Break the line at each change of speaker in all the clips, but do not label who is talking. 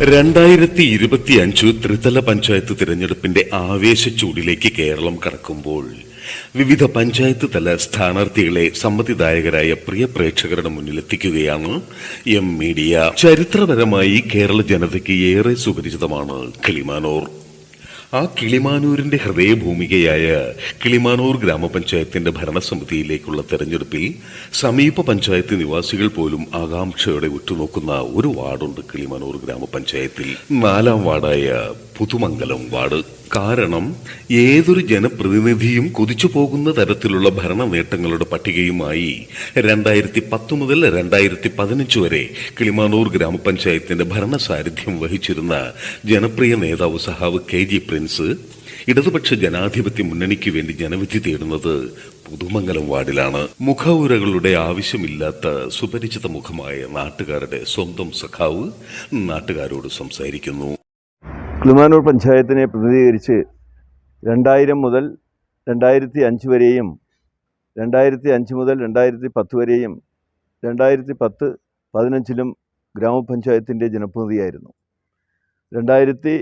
രണ്ടായിരത്തി ഇരുപത്തി അഞ്ചു ത്രിതല പഞ്ചായത്ത് തിരഞ്ഞെടുപ്പിന്റെ ആവേശച്ചൂടിലേക്ക് കേരളം കടക്കുമ്പോൾ വിവിധ പഞ്ചായത്ത് തല സ്ഥാനാർത്ഥികളെ സമ്മതിദായകരായ പ്രിയ പ്രേക്ഷകരുടെ മുന്നിലെത്തിക്കുകയാണ് എം മീഡിയ. ചരിത്രപരമായി കേരള ജനതയ്ക്ക് ഏറെ സുപരിചിതമാണ് കിളിമാനൂർ ആ കിളിമാനൂരിന്റെ ഹൃദയഭൂമികയായ കിളിമാനൂർ ഗ്രാമപഞ്ചായത്തിന്റെ ഭരണസമിതിയിലേക്കുള്ള തെരഞ്ഞെടുപ്പിൽ സമീപ പഞ്ചായത്ത് നിവാസികൾ പോലും ആകാംക്ഷയോടെ ഉറ്റുനോക്കുന്ന ഒരു വാർഡുണ്ട് കിളിമാനൂർ ഗ്രാമപഞ്ചായത്തിൽ. നാലാം വാർഡായ പുതുമംഗലം വാർഡ്. കാരണം ഏതൊരു ജനപ്രതിനിധിയും കൊതിച്ചു പോകുന്ന തരത്തിലുള്ള ഭരണ നേട്ടങ്ങളുടെ പട്ടികയുമായി രണ്ടായിരത്തി പത്ത് മുതൽ രണ്ടായിരത്തി പതിനഞ്ച് വരെ കിളിമാനൂർ ഗ്രാമപഞ്ചായത്തിന്റെ ഭരണ വഹിച്ചിരുന്ന ജനപ്രിയ നേതാവ് സഹാവ് കെ ജി ഇടതുപക്ഷ ജനാധിപത്യ മുന്നണിക്ക് വേണ്ടി ജനവിധി തേടുന്നത് പുതുമംഗലം വാർഡിലാണ്. മുഖവുരകളുടെ ആവശ്യമില്ലാത്ത സുപരിചിത മുഖമായ നാട്ടുകാരുടെ സ്വന്തം സഖാവ് നാട്ടുകാരോട് സംസാരിക്കുന്നു.
കുളിമാനൂർ പഞ്ചായത്തിനെ പ്രതിനിധീകരിച്ച് രണ്ടായിരം മുതൽ രണ്ടായിരത്തി അഞ്ച് വരെയും രണ്ടായിരത്തി അഞ്ച് മുതൽ രണ്ടായിരത്തി പത്ത് വരെയും രണ്ടായിരത്തി പത്ത് പതിനഞ്ചിലും ഗ്രാമപഞ്ചായത്തിന്റെ ജനപ്രതിനിധിയായിരുന്നു. രണ്ടായിരത്തി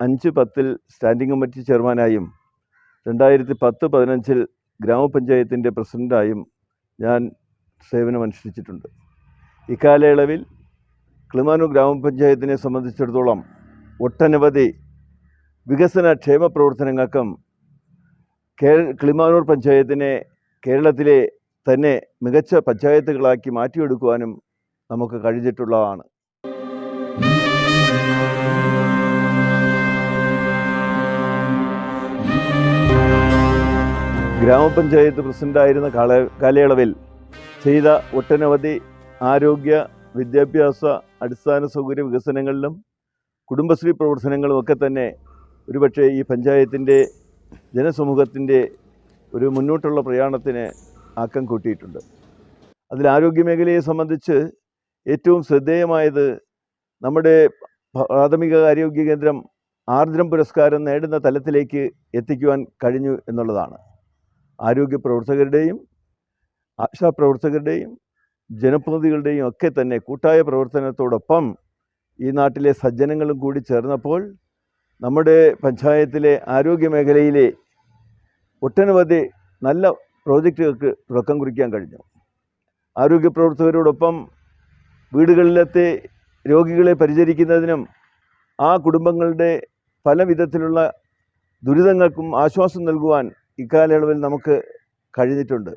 അഞ്ച് പത്തിൽ സ്റ്റാൻഡിംഗ് കമ്മിറ്റി ചെയർമാനായും രണ്ടായിരത്തി പത്ത് പതിനഞ്ചിൽ ഗ്രാമപഞ്ചായത്തിന്റെ പ്രസിഡന്റായും ഞാൻ സേവനമനുഷ്ഠിച്ചിട്ടുണ്ട്. ഇക്കാലയളവിൽ ക്ലിമാനു ഗ്രാമപഞ്ചായത്തിനെ സംബന്ധിച്ചിടത്തോളം ഒട്ടനവധി വികസന ക്ഷേമ പ്രവർത്തനങ്ങൾക്കും കേ ക്ലിമാനൂർ പഞ്ചായത്തിനെ കേരളത്തിലെ തന്നെ മികച്ച പഞ്ചായത്തുകളാക്കി മാറ്റിയെടുക്കുവാനും നമുക്ക് കഴിഞ്ഞിട്ടുള്ളതാണ്. ഗ്രാമപഞ്ചായത്ത് പ്രസിഡന്റായിരുന്ന കാല കാലയളവിൽ ചെയ്ത ഒട്ടനവധി ആരോഗ്യ വിദ്യാഭ്യാസ അടിസ്ഥാന സൗകര്യ വികസനങ്ങളിലും കുടുംബശ്രീ പ്രവർത്തനങ്ങളും ഒക്കെ തന്നെ ഒരുപക്ഷെ ഈ പഞ്ചായത്തിന്റെ ജനസമൂഹത്തിന്റെ ഒരു മുന്നോട്ടുള്ള പ്രയാണത്തിന് ആക്കം കൂട്ടിയിട്ടുണ്ട്. അതിൽ ആരോഗ്യമേഖലയെ സംബന്ധിച്ച് ഏറ്റവും ശ്രദ്ധേയമായത് നമ്മുടെ പ്രാഥമിക ആരോഗ്യ കേന്ദ്രം ആർദ്രം പുരസ്കാരം നേടുന്ന തലത്തിലേക്ക് എത്തിക്കുവാൻ കഴിഞ്ഞു എന്നുള്ളതാണ്. ആരോഗ്യ പ്രവർത്തകരുടെയും ആശാപ്രവർത്തകരുടെയും ജനപ്രതിനിധികളുടെയും ഒക്കെ തന്നെ കൂട്ടായ പ്രവർത്തനത്തോടൊപ്പം ഈ നാട്ടിലെ സജ്ജനങ്ങളും കൂടി ചേർന്നപ്പോൾ നമ്മുടെ പഞ്ചായത്തിലെ ആരോഗ്യ മേഖലയിലെ ഒട്ടനവധി നല്ല പ്രോജക്റ്റുകൾക്ക് തുടക്കം കുറിക്കാൻ കഴിഞ്ഞു. ആരോഗ്യ പ്രവർത്തകരോടൊപ്പം വീടുകളിലത്തെ രോഗികളെ പരിചരിക്കുന്നതിനും ആ കുടുംബങ്ങളുടെ പല വിധത്തിലുള്ള ദുരിതങ്ങൾക്കും ആശ്വാസം നൽകുവാൻ ഇക്കാലയളവിൽ നമുക്ക് കഴിഞ്ഞിട്ടുണ്ട്.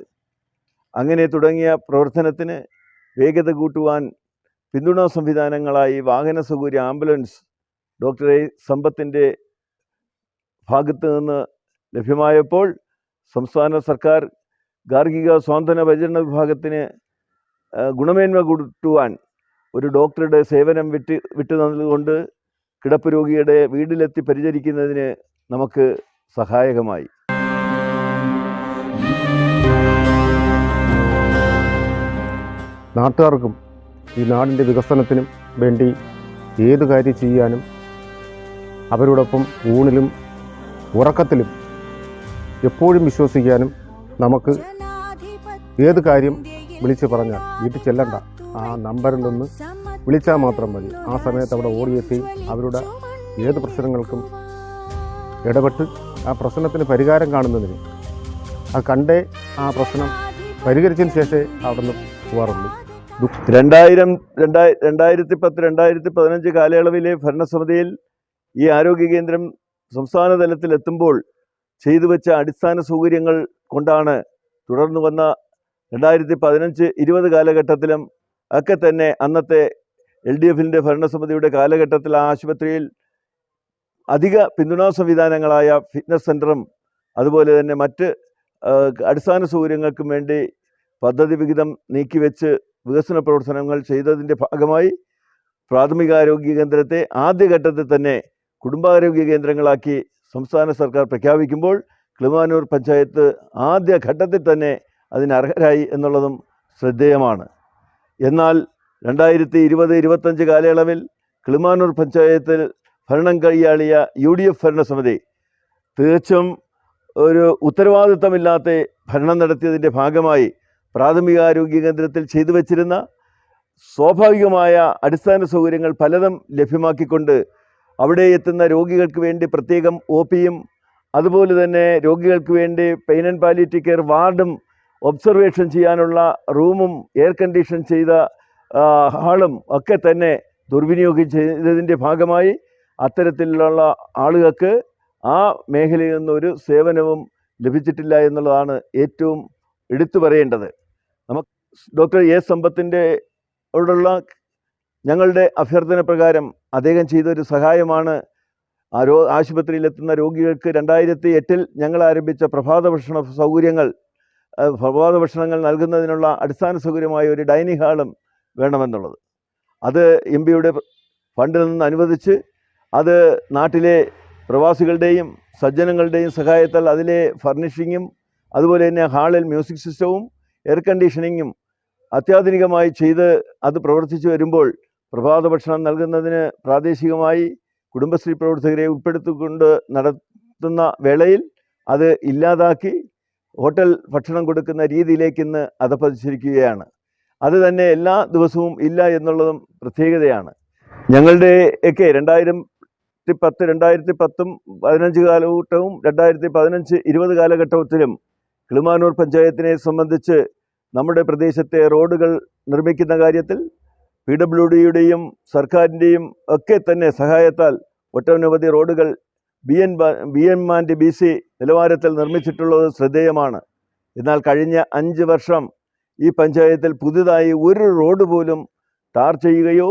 അങ്ങനെ തുടങ്ങിയ പ്രവർത്തനത്തിന് വേഗത കൂട്ടുവാൻ പിന്തുണ സംവിധാനങ്ങളായി വാഹന സൗകര്യ ആംബുലൻസ് ഡോക്ടറെ സമ്പത്തിന്റെ ഭാഗത്ത് നിന്ന് ലഭ്യമായപ്പോൾ സംസ്ഥാന സർക്കാർ ഗാർഹിക സ്വാന്തന പരിചരണ വിഭാഗത്തിന് ഗുണമേന്മ കൂട്ടുവാൻ ഒരു ഡോക്ടറുടെ സേവനം വിട്ട് വിട്ടു തന്നതുകൊണ്ട് കിടപ്പ് രോഗിയുടെ വീട്ടിലെത്തി പരിചരിക്കുന്നതിന് നമുക്ക് സഹായകമായി.
നാട്ടുകാർക്കും ഈ നാടിന്റെ വികസനത്തിനും വേണ്ടി ഏത് കാര്യം ചെയ്യാനും അവരോടൊപ്പം ഊണിലും ഉറക്കത്തിലും എപ്പോഴും വിശ്വസിക്കാനും നമുക്ക് ഏത് കാര്യം വിളിച്ച് പറഞ്ഞാൽ വീട്ടിൽ ചെല്ലണ്ട. ആ നമ്പറിൽ നിന്ന് വിളിച്ചാൽ മാത്രം മതി. ആ സമയത്ത് അവിടെ ഓടിയെത്തി അവരുടെ ഏത് പ്രശ്നങ്ങൾക്കും ഇടപെട്ട് ആ പ്രശ്നത്തിന് പരിഹാരം കാണുന്നതിന് അത് കണ്ടേ ആ പ്രശ്നം പരിഹരിച്ചതിന് ശേഷമേ അവിടെ നിന്ന് പോകാറുള്ളൂ
രണ്ടായിരം രണ്ടായി രണ്ടായിരത്തി പത്ത് രണ്ടായിരത്തി പതിനഞ്ച് കാലയളവിലെ ഭരണസമിതിയിൽ ഈ ആരോഗ്യ കേന്ദ്രം സംസ്ഥാന തലത്തിൽ എത്തുമ്പോൾ ചെയ്തു വെച്ച അടിസ്ഥാന സൗകര്യങ്ങൾ കൊണ്ടാണ് തുടർന്നു വന്ന രണ്ടായിരത്തി പതിനഞ്ച് ഇരുപത് കാലഘട്ടത്തിലും ഒക്കെ തന്നെ അന്നത്തെ എൽ ഡി എഫിന്റെ ഭരണസമിതിയുടെ കാലഘട്ടത്തിൽ ആ ആശുപത്രിയിൽ അധിക പിന്തുണാ സംവിധാനങ്ങളായ ഫിറ്റ്നസ് സെന്ററും അതുപോലെ തന്നെ മറ്റ് അടിസ്ഥാന സൗകര്യങ്ങൾക്കും വേണ്ടി പദ്ധതി വിഹിതം നീക്കിവെച്ച് വികസന പ്രവർത്തനങ്ങൾ ചെയ്തതിന്റെ ഭാഗമായി പ്രാഥമികാരോഗ്യ കേന്ദ്രത്തെ ആദ്യഘട്ടത്തിൽ തന്നെ കുടുംബാരോഗ്യ കേന്ദ്രങ്ങളാക്കി സംസ്ഥാന സർക്കാർ പ്രഖ്യാപിക്കുമ്പോൾ കിളിമാനൂർ പഞ്ചായത്ത് ആദ്യ ഘട്ടത്തിൽ തന്നെ അതിന് അർഹരായി എന്നുള്ളതും ശ്രദ്ധേയമാണ്. എന്നാൽ രണ്ടായിരത്തി ഇരുപത് ഇരുപത്തഞ്ച് കാലയളവിൽ കിളിമാനൂർ പഞ്ചായത്തിൽ ഭരണം കൈയാളിയ യു ഡി എഫ് ഭരണസമിതി തീർച്ചും ഒരു ഉത്തരവാദിത്തമില്ലാത്ത ഭരണം നടത്തിയതിന്റെ ഭാഗമായി പ്രാഥമികാരോഗ്യ കേന്ദ്രത്തിൽ ചെയ്തു വച്ചിരുന്ന സ്വാഭാവികമായ അടിസ്ഥാന സൗകര്യങ്ങൾ പലതും ലഭ്യമാക്കിക്കൊണ്ട് അവിടെ എത്തുന്ന രോഗികൾക്ക് വേണ്ടി പ്രത്യേകം ഒ പിയും അതുപോലെ തന്നെ രോഗികൾക്ക് വേണ്ടി പെയിൻ ആൻഡ് പാലിറ്റി കെയർ വാർഡും ഒബ്സർവേഷൻ ചെയ്യാനുള്ള റൂമും എയർ കണ്ടീഷൻ ചെയ്ത ഹാളും ഒക്കെ തന്നെ ദുർവിനിയോഗം ചെയ്തതിന്റെ ഭാഗമായി അത്തരത്തിലുള്ള ആളുകൾക്ക് ആ മേഖലയിൽ നിന്നൊരു സേവനവും ലഭിച്ചിട്ടില്ല എന്നുള്ളതാണ് ഏറ്റവും എടുത്തു പറയേണ്ടത്. നമുക്ക് ഡോക്ടർ എ സമ്പത്തിന്റെ ഓടുള്ള ഞങ്ങളുടെ അഭ്യർത്ഥന പ്രകാരം അദ്ദേഹം ചെയ്തൊരു സഹായമാണ്. ആ രോ ആശുപത്രിയിലെത്തുന്ന രോഗികൾക്ക് രണ്ടായിരത്തി എട്ടിൽ ഞങ്ങൾ ആരംഭിച്ച പ്രഭാത ഭക്ഷണ സൗകര്യങ്ങൾ പ്രഭാത ഭക്ഷണങ്ങൾ നൽകുന്നതിനുള്ള അടിസ്ഥാന സൗകര്യമായ ഒരു ഡൈനിങ് ഹാളും വേണമെന്നുള്ളത്. അത് എം പിയുടെ ഫണ്ടിൽ നിന്ന് അനുവദിച്ച് അത് നാട്ടിലെ പ്രവാസികളുടെയും സജ്ജനങ്ങളുടെയും സഹായത്താൽ അതിലെ ഫർണിഷിങ്ങും അതുപോലെ തന്നെ ഹാളിൽ മ്യൂസിക് സിസ്റ്റവും എയർ കണ്ടീഷനിങ്ങും അത്യാധുനികമായി ചെയ്ത് അത് പ്രവർത്തിച്ചു വരുമ്പോൾ പ്രഭാത ഭക്ഷണം നൽകുന്നതിന് പ്രാദേശികമായി കുടുംബശ്രീ പ്രവർത്തകരെ ഉൾപ്പെടുത്തിക്കൊണ്ട് നടത്തുന്ന വേളയിൽ അത് ഇല്ലാതാക്കി ഹോട്ടൽ ഭക്ഷണം കൊടുക്കുന്ന രീതിയിലേക്ക് ഇന്ന് അതപ്പതിച്ചിരിക്കുകയാണ് അത് തന്നെ എല്ലാ ദിവസവും ഇല്ല എന്നുള്ളതും പ്രത്യേകതയാണ്. ഞങ്ങളുടെയൊക്കെ രണ്ടായിരത്തി പത്ത് രണ്ടായിരത്തി പത്തും പതിനഞ്ച് കാലഘട്ടവും രണ്ടായിരത്തി പതിനഞ്ച് ഇരുപത് കാലഘട്ടത്തിലും കിളിമാനൂർ പഞ്ചായത്തിനെ സംബന്ധിച്ച് നമ്മുടെ പ്രദേശത്തെ റോഡുകൾ നിർമ്മിക്കുന്ന കാര്യത്തിൽ പി ഡബ്ല്യു ഡിയുടെയും സർക്കാരിന്റെയും ഒക്കെ തന്നെ സഹായത്താൽ ഒട്ടനവധി റോഡുകൾ B N B M and B C നിലവാരത്തിൽ നിർമ്മിച്ചിട്ടുള്ളത് ശ്രദ്ധേയമാണ്. എന്നാൽ കഴിഞ്ഞ അഞ്ച് വർഷം ഈ പഞ്ചായത്തിൽ പുതുതായി ഒരു റോഡ് പോലും ടാർ ചെയ്യുകയോ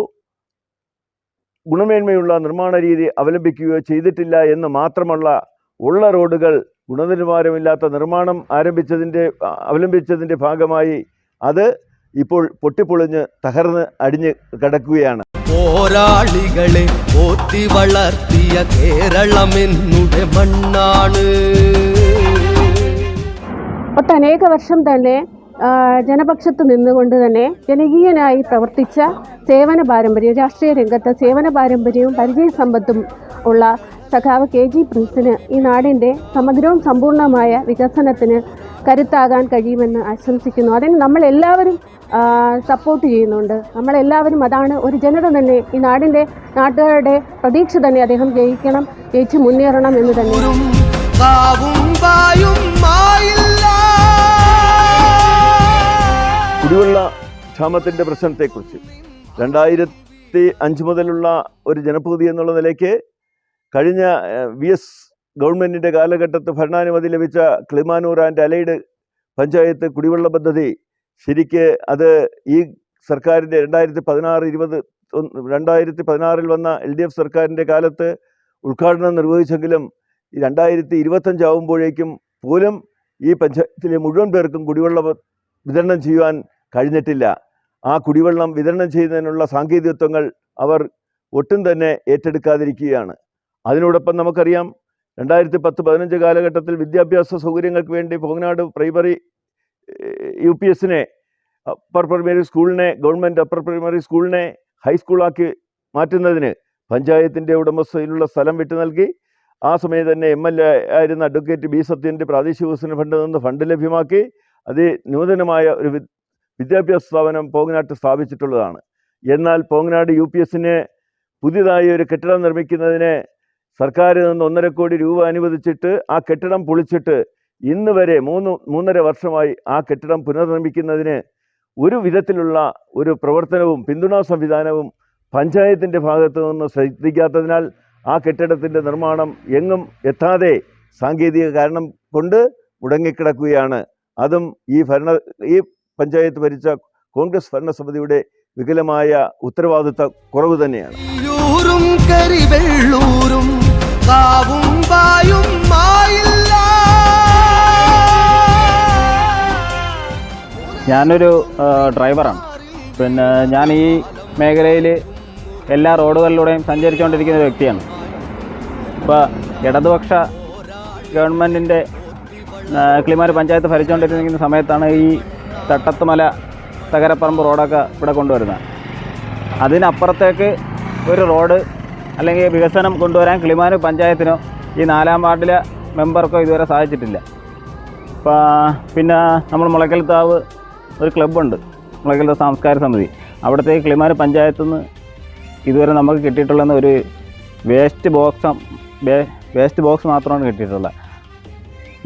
ഗുണമേന്മയുള്ള നിർമ്മാണ രീതി അവലംബിക്കുകയോ ചെയ്തിട്ടില്ല എന്ന് മാത്രമല്ല ഉള്ള റോഡുകൾ ഗുണനിലവാരമില്ലാത്ത നിർമ്മാണം ആരംഭിച്ചതിന്റെ അവലംബിച്ചതിന്റെ ഭാഗമായി അത് ഇപ്പോൾ പൊട്ടിപ്പൊളിഞ്ഞ് തകർന്ന് അടിഞ്ഞ് കിടക്കുകയാണ്.
പോരാളികളെ പോറ്റി വളർത്തിയ കേരളമെന്നുടെ മണ്ണാണ്.
ഒട്ടനേക വർഷം തന്നെ ജനപക്ഷത്ത് നിന്നുകൊണ്ട് തന്നെ ജനകീയനായി പ്രവർത്തിച്ച സേവന പാരമ്പര്യം രാഷ്ട്രീയ രംഗത്ത് സേവന പാരമ്പര്യവും പരിചയ സമ്പത്തും ഉള്ള സഖാവ് കെ ജി പ്രിൻസിന് ഈ നാടിന്റെ സമഗ്രവും സമ്പൂർണമായ വികസനത്തിന് കരുത്താകാൻ കഴിയുമെന്ന് ആശംസിക്കുന്നു. അതിന് നമ്മളെല്ലാവരും സപ്പോർട്ട് ചെയ്യുന്നുണ്ട്. നമ്മളെല്ലാവരും അതാണ് ഒരു ജനത തന്നെ. ഈ നാടിന്റെ നാട്ടുകാരുടെ പ്രതീക്ഷ തന്നെ അദ്ദേഹം ജയിക്കണം ജയിച്ച് മുന്നേറണം എന്ന് തന്നെ.
കുടിവെള്ള ക്ഷാമത്തിന്റെ പ്രശ്നത്തെക്കുറിച്ച് രണ്ടായിരത്തി അഞ്ച് മുതലുള്ള ഒരു ജനപ്രതി എന്നുള്ള നിലയ്ക്ക് കഴിഞ്ഞ വി എസ് ഗവൺമെന്റിന്റെ കാലഘട്ടത്ത് ഭരണാനുമതി ലഭിച്ച ക്ലിമാനൂർ ആൻഡ് അലൈഡ് പഞ്ചായത്ത് കുടിവെള്ള പദ്ധതി ശരിക്ക് അത് ഈ സർക്കാരിന്റെ രണ്ടായിരത്തി പതിനാറ് ഇരുപത് രണ്ടായിരത്തി പതിനാറിൽ വന്ന എൽ ഡി എഫ് സർക്കാരിന്റെ കാലത്ത് ഉദ്ഘാടനം നിർവഹിച്ചെങ്കിലും രണ്ടായിരത്തി ഇരുപത്തഞ്ചാവുമ്പോഴേക്കും പോലും ഈ പഞ്ചായത്തിലെ മുഴുവൻ പേർക്കും കുടിവെള്ള വിതരണം ചെയ്യുവാൻ കഴിഞ്ഞിട്ടില്ല. ആ കുടിവെള്ളം വിതരണം ചെയ്യുന്നതിനുള്ള സാങ്കേതികത്വങ്ങൾ അവർ ഒട്ടും തന്നെ ഏറ്റെടുക്കാതിരിക്കുകയാണ്. അതിനോടൊപ്പം നമുക്കറിയാം രണ്ടായിരത്തി പത്ത് പതിനഞ്ച് കാലഘട്ടത്തിൽ വിദ്യാഭ്യാസ സൗകര്യങ്ങൾക്ക് വേണ്ടി പോങ്ങനാട് പ്രൈമറി യു പി എസിനെ അപ്പർ പ്രൈമറി സ്കൂളിനെ ഗവൺമെന്റ് അപ്പർ പ്രൈമറി സ്കൂളിനെ ഹൈസ്കൂളാക്കി മാറ്റുന്നതിന് പഞ്ചായത്തിന്റെ ഉടമസ്ഥയിലുള്ള സ്ഥലം വിട്ടു നൽകി. ആ സമയത്ത് തന്നെ എം എൽ എ ആയിരുന്ന അഡ്വക്കേറ്റ് ബി സത്യന്റെ പ്രാദേശിക വികസന ഫണ്ടിൽ നിന്ന് ഫണ്ട് ലഭ്യമാക്കി. അത് നൂതനമായ ഒരു വിദ്യാഭ്യാസ സ്ഥാപനം പോങ്ങനാട്ട് സ്ഥാപിച്ചിട്ടുള്ളതാണ്. എന്നാൽ പോങ്ങനാട് യു പി എസിന് പുതിയതായി ഒരു കെട്ടിടം നിർമ്മിക്കുന്നതിന് സർക്കാരിൽ നിന്ന് ഒന്നര കോടി രൂപ അനുവദിച്ചിട്ട് ആ കെട്ടിടം പൊളിച്ചിട്ട് ഇന്ന് വരെ മൂന്ന് മൂന്നര വർഷമായി ആ കെട്ടിടം പുനർനിർമ്മിക്കുന്നതിന് ഒരു വിധത്തിലുള്ള ഒരു പ്രവർത്തനവും പിന്തുണാ സംവിധാനവും പഞ്ചായത്തിന്റെ ഭാഗത്തു നിന്ന് ശ്രദ്ധിക്കാത്തതിനാൽ ആ കെട്ടിടത്തിന്റെ നിർമ്മാണം എങ്ങും എത്താതെ സാങ്കേതിക കാരണം കൊണ്ട് മുടങ്ങിക്കിടക്കുകയാണ്. അതും ഈ ഭരണ ഈ പഞ്ചായത്ത് ഭരിച്ച കോൺഗ്രസ് ഭരണസമിതിയുടെ വികലമായ ഉത്തരവാദിത്ത കുറവ് തന്നെയാണ്.
കരിവെള്ളൂരും കാവും വായും മായില്ല.
ഞാനൊരു ഡ്രൈവറാണ്. പിന്നെ ഞാൻ ഈ മേഖലയിൽ എല്ലാ റോഡുകളിലൂടെയും സഞ്ചരിച്ചുകൊണ്ടിരിക്കുന്ന ഒരു വ്യക്തിയാണ്. ഇപ്പോൾ ഇടതുപക്ഷ ഗവൺമെന്റിന്റെ കിളിമാര് പഞ്ചായത്ത് ഭരിച്ചുകൊണ്ടിരിക്കുന്ന സമയത്താണ് ഈ തട്ടത്തുമല തകരപ്പറമ്പ് റോഡൊക്കെ ഇവിടെ കൊണ്ടുവരുന്നത്. അതിനപ്പുറത്തേക്ക് ഒരു റോഡ് അല്ലെങ്കിൽ വികസനം കൊണ്ടുവരാൻ കിളിമാനു പഞ്ചായത്തിനോ ഈ നാലാം വാർഡിലെ മെമ്പർക്കോ ഇതുവരെ സാധിച്ചിട്ടില്ല. പിന്നെ നമ്മൾ മുളയ്ക്കൽത്താവ് ഒരു ക്ലബ്ബുണ്ട്. മുളയ്ക്കൽത്താവ് സാംസ്കാരിക സമിതി. അവിടുത്തെ കിളിമാനു പഞ്ചായത്തു നിന്ന് ഇതുവരെ നമുക്ക് കിട്ടിയിട്ടുള്ള ഒരു വേസ്റ്റ് ബോക്സ് വേസ്റ്റ് ബോക്സ് മാത്രമാണ് കിട്ടിയിട്ടുള്ളത്.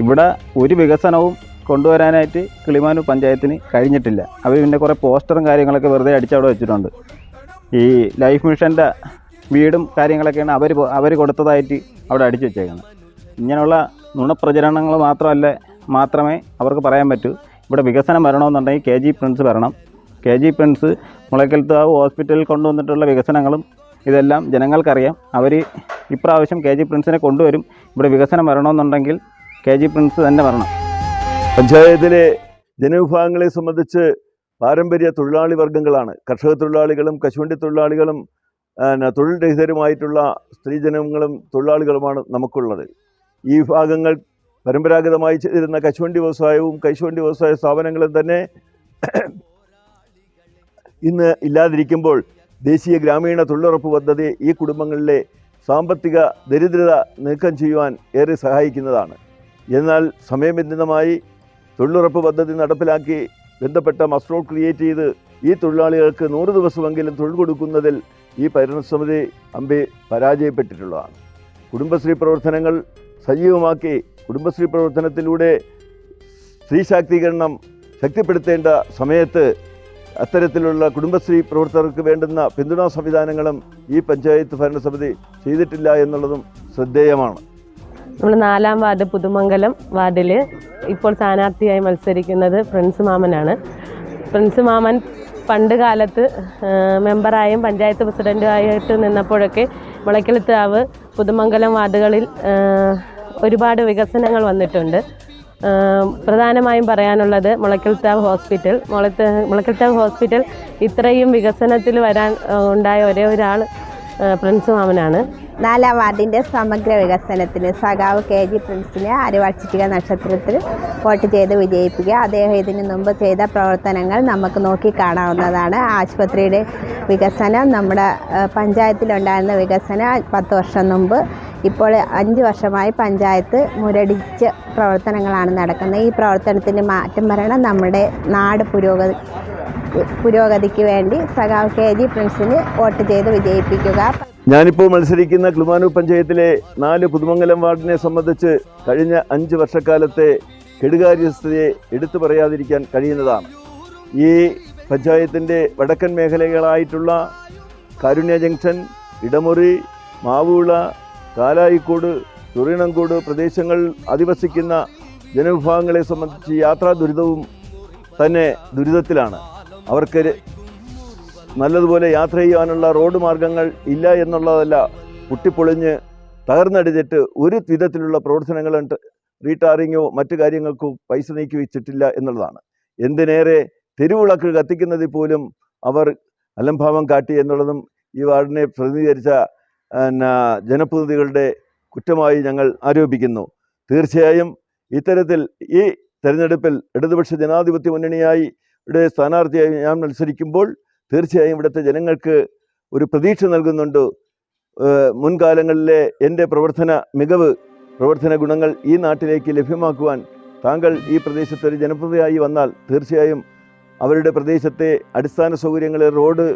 ഇവിടെ ഒരു വികസനവും കൊണ്ടുവരാനായിട്ട് കിളിമാനൂർ പഞ്ചായത്തിന് കഴിഞ്ഞിട്ടില്ല. അവർ പിന്നെ കുറേ പോസ്റ്ററും കാര്യങ്ങളൊക്കെ വെറുതെ അടിച്ചവിടെ വെച്ചിട്ടുണ്ട്. ഈ ലൈഫ് മിഷന്റെ വീടും കാര്യങ്ങളൊക്കെയാണ് അവർ അവർ കൊടുത്തതായിട്ട് അവിടെ അടിച്ചു വെച്ചേക്കുന്നത്. ഇങ്ങനെയുള്ള നുണപ്രചരണങ്ങൾ മാത്രമല്ല മാത്രമേ അവർക്ക് പറയാൻ പറ്റൂ. ഇവിടെ വികസനം വരണമെന്നുണ്ടെങ്കിൽ കെ ജി പ്രിൻസ് വരണം. കെ ജി പ്രിൻസ് മുളയ്ക്കൽത്താവ് ഹോസ്പിറ്റലിൽ കൊണ്ടുവന്നിട്ടുള്ള വികസനങ്ങളും ഇതെല്ലാം ജനങ്ങൾക്കറിയാം. അവർ ഇപ്രാവശ്യം കെ ജി പ്രിൻസിനെ കൊണ്ടുവരും. ഇവിടെ വികസനം വരണമെന്നുണ്ടെങ്കിൽ കെ ജി പ്രിൻസ് തന്നെ വരണം.
പഞ്ചായത്തിലെ ജനവിഭാഗങ്ങളെ സംബന്ധിച്ച് പാരമ്പര്യ തൊഴിലാളി വർഗങ്ങളാണ് കർഷക തൊഴിലാളികളും കശുവണ്ടി തൊഴിലാളികളും തൊഴിൽ രഹിതരുമായിട്ടുള്ള സ്ത്രീജനങ്ങളും തൊഴിലാളികളുമാണ് നമുക്കുള്ളത്. ഈ വിഭാഗങ്ങൾ പരമ്പരാഗതമായി ചെയ്തിരുന്ന കശുവണ്ടി വ്യവസായവും കശുവണ്ടി വ്യവസായ സ്ഥാപനങ്ങളും തന്നെ ഇന്ന് ഇല്ലാതിരിക്കുമ്പോൾ ദേശീയ ഗ്രാമീണ തൊഴിലുറപ്പ് പദ്ധതി ഈ കുടുംബങ്ങളിലെ സാമ്പത്തിക ദരിദ്രത നീക്കം ചെയ്യുവാൻ ഏറെ സഹായിക്കുന്നതാണ്. എന്നാൽ സമയബന്ധിതമായി തൊഴിലുറപ്പ് പദ്ധതി നടപ്പിലാക്കി ബന്ധപ്പെട്ട മസ്ട്രോൾ ക്രിയേറ്റ് ചെയ്ത് ഈ തൊഴിലാളികൾക്ക് നൂറ് ദിവസമെങ്കിലും തൊഴിൽ കൊടുക്കുന്നതിൽ ഈ ഭരണസമിതി അമ്പി പരാജയപ്പെട്ടിട്ടുള്ളതാണ്. കുടുംബശ്രീ പ്രവർത്തനങ്ങൾ സജീവമാക്കി കുടുംബശ്രീ പ്രവർത്തനത്തിലൂടെ സ്ത്രീ ശാക്തീകരണം ശക്തിപ്പെടുത്തേണ്ട സമയത്ത് അത്തരത്തിലുള്ള കുടുംബശ്രീ പ്രവർത്തകർക്ക് വേണ്ടുന്ന പിന്തുണാ സംവിധാനങ്ങളും ഈ പഞ്ചായത്ത് ഭരണസമിതി ചെയ്തിട്ടില്ല എന്നുള്ളതും ശ്രദ്ധേയമാണ്.
നമ്മൾ നാലാം വാർഡ് പുതുമംഗലം വാർഡിൽ ഇപ്പോൾ സ്ഥാനാർത്ഥിയായി മത്സരിക്കുന്നത് പ്രിൻസ് മാമനാണ്. പ്രിൻസ് മാമൻ പണ്ട് കാലത്ത് മെമ്പറായും പഞ്ചായത്ത് പ്രസിഡന്റുമായിട്ട് നിന്നപ്പോഴൊക്കെ മുളയ്ക്കലത്താവ് പുതുമംഗലം വാർഡുകളിൽ ഒരുപാട് വികസനങ്ങൾ വന്നിട്ടുണ്ട്. പ്രധാനമായും പറയാനുള്ളത് മുളയ്ക്കൽത്താവ് ഹോസ്പിറ്റൽ. മുളത്ത് മുളയ്ക്കൽത്താവ് ഹോസ്പിറ്റൽ ഇത്രയും വികസനത്തിൽ വരാൻ ഉണ്ടായ ഒരേ ഒരാൾ പ്രിൻസ് മാമനാണ്.
നാലാം വാർഡിന്റെ സമഗ്ര വികസനത്തിന് സഖാവ് കെ ജി പ്രിൻസിനെ അരിവാഴ്ചിക നക്ഷത്രത്തിൽ വോട്ട് ചെയ്ത് വിജയിപ്പിക്കുക. അദ്ദേഹം ഇതിനു മുമ്പ് ചെയ്ത പ്രവർത്തനങ്ങൾ നമുക്ക് നോക്കി കാണാവുന്നതാണ് ആശുപത്രിയുടെ വികസനം നമ്മുടെ പഞ്ചായത്തിലുണ്ടായിരുന്ന വികസനം പത്ത് വർഷം മുമ്പ്. ഇപ്പോൾ അഞ്ച് വർഷമായി പഞ്ചായത്ത് മുരടിച്ച് പ്രവർത്തനങ്ങളാണ് നടക്കുന്നത്. ഈ പ്രവർത്തനത്തിന് മാറ്റം വരണം. നമ്മുടെ നാട് പുരോഗതി പുരോഗതിക്ക് വേണ്ടി സഖാവ് കെ ജി പ്രിൻസിന് വോട്ട് ചെയ്ത് വിജയിപ്പിക്കുക.
ഞാനിപ്പോൾ മത്സരിക്കുന്ന ക്ലുമാനൂർ പഞ്ചായത്തിലെ നാല് പുതുമംഗലം വാർഡിനെ സംബന്ധിച്ച് കഴിഞ്ഞ അഞ്ച് വർഷക്കാലത്തെ കെടുകാര്യസ്ഥതയെ എടുത്തു പറയാതിരിക്കാൻ കഴിയുന്നതാണ്. ഈ പഞ്ചായത്തിന്റെ വടക്കൻ മേഖലകളായിട്ടുള്ള കാരുണ്യ ജംഗ്ഷൻ ഇടമുറി മാവൂള കാലായിക്കോട് തുറിണങ്കോട് പ്രദേശങ്ങൾ അധിവസിക്കുന്ന ജനവിഭാഗങ്ങളെ സംബന്ധിച്ച് യാത്രാ ദുരിതവും തന്നെ ദുരിതത്തിലാണ്. അവർക്ക് നല്ലതുപോലെ യാത്ര ചെയ്യാനുള്ള റോഡ് മാർഗങ്ങൾ ഇല്ല എന്നുള്ളതല്ല. പൊട്ടിപ്പൊളിഞ്ഞ് തകർന്നടിഞ്ഞിട്ട് ഒരു വിധത്തിലുള്ള പ്രവർത്തനങ്ങളും റീടാറിങ്ങോ മറ്റു കാര്യങ്ങൾക്കോ പൈസ നീക്കി വെച്ചിട്ടില്ല എന്നുള്ളതാണ്. എന്തിനേറെ തെരുവിളക്ക് കത്തിക്കുന്നതിൽ പോലും അവർ അലംഭാവം കാട്ടി എന്നുള്ളതും ഈ വാർഡിനെ പ്രതിനിധീകരിച്ച ജനപ്രതിനിധികളുടെ കുറ്റമായി ഞങ്ങൾ ആരോപിക്കുന്നു. തീർച്ചയായും ഇത്തരത്തിൽ ഈ തെരഞ്ഞെടുപ്പിൽ ഇടതുപക്ഷ ജനാധിപത്യ മുന്നണിയായി സ്ഥാനാർത്ഥിയായി ഞാൻ മത്സരിക്കുമ്പോൾ തീർച്ചയായും ഇവിടുത്തെ ജനങ്ങൾക്ക് ഒരു പ്രതീക്ഷ നൽകുന്നുണ്ട്. മുൻകാലങ്ങളിലെ എന്റെ പ്രവർത്തന മികവ് പ്രവർത്തന ഗുണങ്ങൾ ഈ നാട്ടിലേക്ക് ലഭ്യമാക്കുവാൻ താങ്കൾ ഈ പ്രദേശത്ത് ഒരു ജനപ്രതിയായി വന്നാൽ തീർച്ചയായും അവരുടെ പ്രദേശത്തെ അടിസ്ഥാന സൗകര്യങ്ങൾ റോഡ്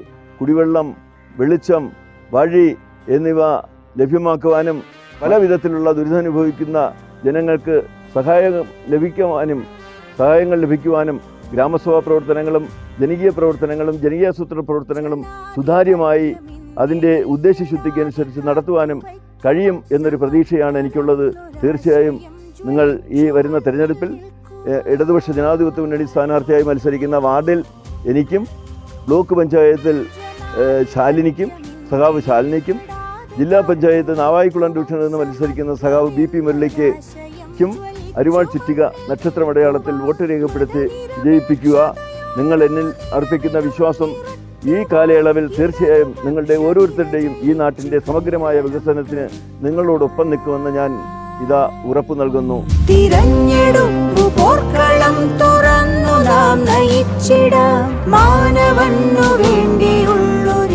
കുടിവെള്ളം വെളിച്ചം വഴി എന്നിവ ലഭ്യമാക്കുവാനും പല വിധത്തിലുള്ള ദുരിതമനുഭവിക്കുന്ന ജനങ്ങൾക്ക് സഹായം ലഭിക്കുവാനും സഹായങ്ങൾ ലഭിക്കുവാനും ഗ്രാമസഭാ പ്രവർത്തനങ്ങളും ജനകീയ പ്രവർത്തനങ്ങളും ജനകീയാസൂത്രണ പ്രവർത്തനങ്ങളും സുതാര്യമായി അതിന്റെ ഉദ്ദേശശുദ്ധിക്ക് അനുസരിച്ച് നടത്തുവാനും കഴിയും എന്നൊരു പ്രതീക്ഷയാണ് എനിക്കുള്ളത്. തീർച്ചയായും നിങ്ങൾ ഈ വരുന്ന തെരഞ്ഞെടുപ്പിൽ ഇടതുപക്ഷ ജനാധിപത്യ മുന്നണി സ്ഥാനാർത്ഥിയായി മത്സരിക്കുന്ന വാർഡിൽ എനിക്കും ബ്ലോക്ക് പഞ്ചായത്തിൽ ശാലിനിക്കും സഖാവ് ശാലിനിക്കും ജില്ലാ പഞ്ചായത്ത് നാവായിക്കുളം ഡിവിഷനിൽ നിന്ന് മത്സരിക്കുന്ന സഖാവ് ബി പി മുരളിക്കും അരിവാൾ ചുറ്റിക നക്ഷത്രമടയാളത്തിൽ വോട്ട് രേഖപ്പെടുത്തി വിജയിപ്പിക്കുക. നിങ്ങൾ എന്നിൽ അർപ്പിക്കുന്ന വിശ്വാസം ഈ കാലയളവിൽ തീർച്ചയായും നിങ്ങളുടെ ഓരോരുത്തരുടെയും ഈ നാട്ടിന്റെ സമഗ്രമായ വികസനത്തിന് നിങ്ങളോടൊപ്പം നിൽക്കുമെന്ന് ഞാൻ ഇതാ ഉറപ്പു നൽകുന്നു.
പോർക്കളം തുറന്നു നാം നയിച്ചിടാം. മാനവന്നു വേണ്ടിയുള്ളൊരു